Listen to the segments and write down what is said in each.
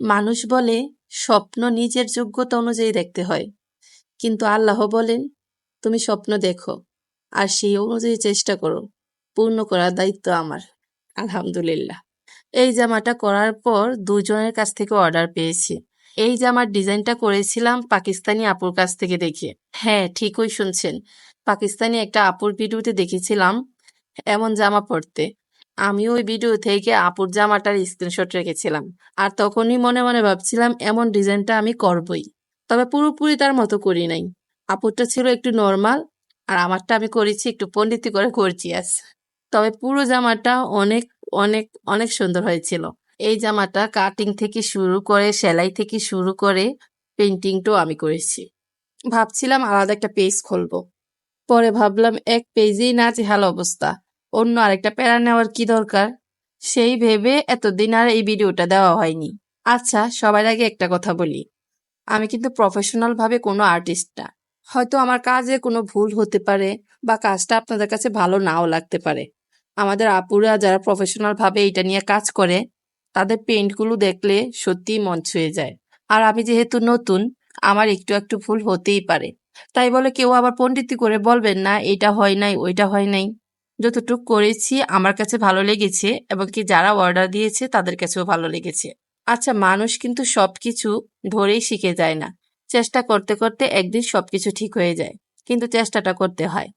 মানুষ বলে স্বপ্ন নিজের যোগ্যতা অনুযায়ী দেখতে হয়। কিন্তু আল্লাহ বলেন, তুমি স্বপ্ন দেখো আর সেই অনুযায়ী চেষ্টা করো। পূর্ণ করার দায়িত্ব আমার। আলহামদুলিল্লাহ। এই জামাটা করার পর দুজনের কাছ থেকে অর্ডার পেয়েছি। এই জামার ডিজাইনটা করেছিলাম পাকিস্তানি আপুর কাছ থেকে দেখে। হ্যাঁ ঠিকই শুনছেন। পাকিস্তানি একটা আপুর ভিডিওতে দেখেছিলাম এমন জামা পরতে। আমি ওই ভিডিও থেকে আপুর জামাটার স্ক্রিনশট রেখেছিলাম। আর তখনই মনে মনে ভাবছিলাম, এমন ডিজাইনটা আমি করবই। তবে পুরোপুরি তার মতো করি নাই। আপুরটা ছিল একটু নর্মাল আর আমারটা আমি করেছি একটু পণ্ডিতি করে গর্জিয়াস তবে পুরো জামাটা অনেক অনেক অনেক সুন্দর হয়েছিল। এই জামাটা কাটিং থেকে শুরু করে, সেলাই থেকে শুরু করে পেন্টিংটাও আমি করেছি। ভাবছিলাম আলাদা একটা পেজ খুলবো। পরে ভাবলাম, এক পেজেই না হাল অবস্থা। অন্য আরেকটা প্যারা নেওয়ার কি দরকার? সেই ভেবে এতদিন আর এই ভিডিওটা দেওয়া হয়নি। আচ্ছা সবার আগে একটা কথা বলি। আমি কিন্তু প্রফেশনাল ভাবে কোনো আর্টিস্ট না। হয়তো আমার কাজে কোনো ভুল হতে পারে বা কাজটা আপনাদের কাছে ভালো নাও লাগতে পারে। আমাদের আপুরা যারা প্রফেশনাল ভাবে এটা নিয়ে কাজ করে, তাদের পেন্টগুলো দেখলে সত্যিই মন ছুঁয়ে যায়। আর আমি যেহেতু নতুন, আমার একটু একটু ভুল হতেই পারে। তাই বলে কেউ আবার পণ্ডিতি করে বলবেন, না এটা হয় নাই, ওইটা হয় নাই। যতটুক করেছি আমার কাছে ভালো লেগেছে এবং কি যারা অর্ডার দিয়েছে তাদের কাছেও ভালো লেগেছে। আচ্ছা মানুষ কিন্তু সবকিছু ধরেই শিখে যায় না। চেষ্টা করতে করতে একদিন সবকিছু ঠিক হয়ে যায়, কিন্তু চেষ্টাটা করতে হয়।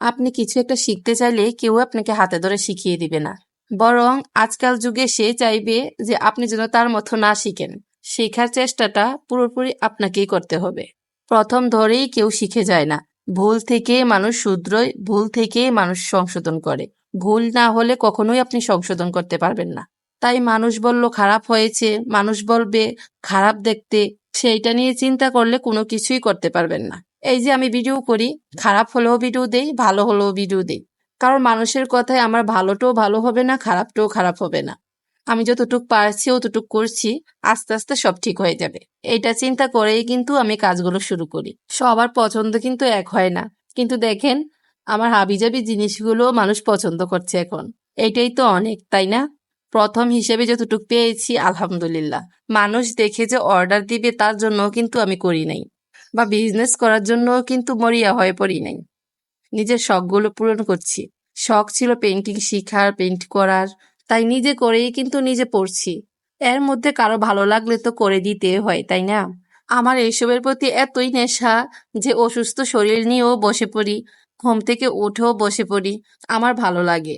আপনি কিছু একটা শিখতে চাইলে কেউ আপনাকে হাতে ধরে শিখিয়ে দিবে না। বরং আজকাল যুগে সে চাইবে যে আপনি যেন তার মতো না শিখেন। শেখার চেষ্টাটা পুরোপুরি আপনাকেই করতে হবে। প্রথম ধরেই কেউ শিখে যায় না। ভুল থেকে মানুষ শুধরোয়, ভুল থেকে মানুষ সংশোধন করে। ভুল না হলে কখনোই আপনি সংশোধন করতে পারবেন না। তাই মানুষ বলল, খারাপ হয়েছে। মানুষ বলবে, খারাপ দেখতে। সেইটা নিয়ে চিন্তা করলে কোনো কিছুই করতে পারবেন না। এই যে আমি ভিডিও করি, খারাপ হলেও ভিডিও দেই, ভালো হলেও ভিডিও দেই। কারণ মানুষের কথায় আমার ভালোটাও ভালো হবে না, খারাপটাও খারাপ হবে না। আমি যতটুক পারছি, অতটুক করছি, আস্তে আস্তে সব ঠিক হয়ে যাবে। এটা চিন্তা করেই কিন্তু আমি কাজগুলো শুরু করি। সবার পছন্দ কিন্তু এক হয় না। কিন্তু দেখেন, আমার হাবিজাবি জিনিসগুলো মানুষ পছন্দ করছে এখন। এটাই তো অনেক, তাই না? প্রথম হিসেবে যতটুক পেয়েছি, আলহামদুলিল্লাহ। মানুষ দেখে যে অর্ডার দিবে তার জন্য কিন্তু আমি করি নাই। বা বিজনেস করার জন্য কিন্তু মরিয়া হয়ে পড়ি নাই। নিজের শখগুলো পূরণ করছি। শখ ছিল পেন্টিং শিখার পেন্ট করার তাই নিজে করেই কিন্তু নিজে পড়ছি। এর মধ্যে কারও ভালো লাগলে তো করে দিতে হয়, তাই না? আমার এইসবের প্রতি এতই নেশা যে অসুস্থ শরীর নিয়েও বসে পড়ি, ঘুম থেকে উঠেও বসে পড়ি, আমার ভালো লাগে।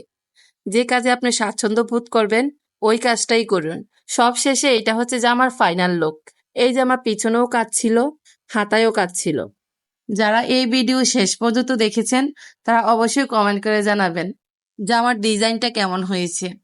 যে কাজে আপনি স্বাচ্ছন্দ্য বোধ করবেন, ওই কাজটাই করুন। সব শেষে এটা হচ্ছে যে আমার ফাইনাল লুক। এই যে আমার পিছনেও কাজ ছিল, হাতায়ও কাজ ছিল। যারা এই ভিডিও শেষ পর্যন্ত দেখেছেন, তারা অবশ্যই কমেন্ট করে জানাবেন যে আমার ডিজাইনটা কেমন হয়েছে।